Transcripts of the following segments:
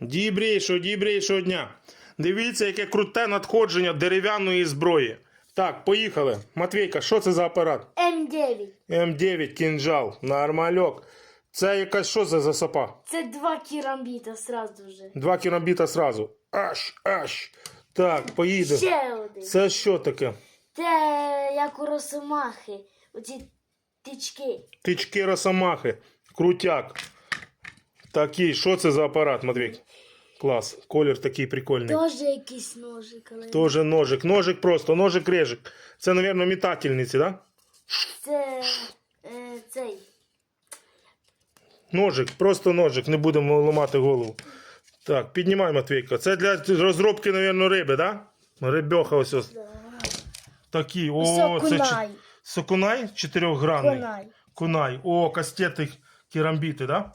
Дібрейшого, дібрейшого дня. Дивіться, яке круте надходження дерев'яної зброї. Так, поїхали. Матвійка, що це за апарат? М9. М9 кінжал, нормальок. Це якась що за сапа? Це два кірамбіта сразу вже. Два кінобіта сразу. Аж, аж. Так, поїде. Ще один. Це що таке? Це як у росомахи. Оці тички. Тички росомахи. Крутяк. Такий, що це за апарат, Матвій? Клас. Колір такий прикольний. Теж якийсь ножик, але Тоже ножик. Ножик просто, ножик режик. Це, мабуть, метательниці, да? це е, цей. Ножик, просто ножик, не будемо ламати голову. Так, піднімай, Матвійка. Це для розробки, мабуть, риби, да? Рибьоха ось ось. Такі. О, це Сокунай. чи- Сокунай чотирьохгранний. Конай. Кунай. О, кастети керамбіти, да?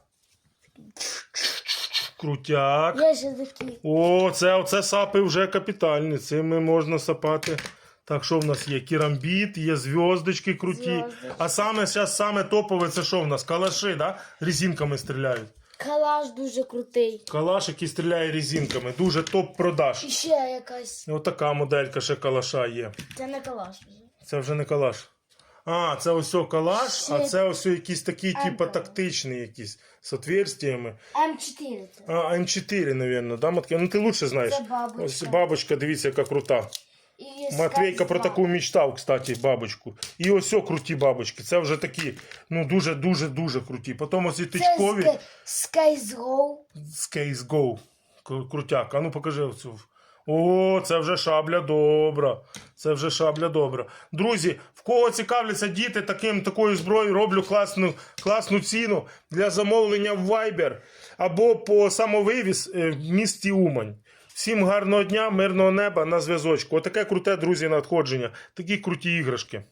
Крутяк. Є ще такі. О, це оце сапи вже капітальні. Цими можна сапати. Так, що в нас є? Керамбіт, є зв'язочки круті. Зв'язочки. А саме зараз саме топове це що в нас? Калаши, да? Резинками стріляють. Калаш дуже крутий. Калаш, який стріляє резинками. Дуже топ продаж. І ще якась. Отака моделька ще калаша є. Це не калаш вже. Це вже не калаш. А, це ось о калаш, Ще- а це ось такий, типа Емка. тактичний якийсь з отверстиями. М4 це. А, М4, мабуть, да, Матки? Ну ти лучше знаєш. Це бабочка. Ось бабочка, дивіться, яка крута. І Матвійка про таку мечтав, кстати, бабочку. І ось о круті бабочки. Це вже такі, ну дуже, дуже, дуже круті. Потім ось і тичкові Sky- Skyzgo. з Case Go. Крутяк. А ну покажи оцю. О, це вже шабля добра. Це вже шабля добра. Друзі, в кого цікавляться діти таким, такою зброєю, роблю класну, класну ціну для замовлення в Viber або по самовивіз е, в місті Умань. Всім гарного дня, мирного неба на зв'язочку. Отаке круте, друзі, надходження. Такі круті іграшки.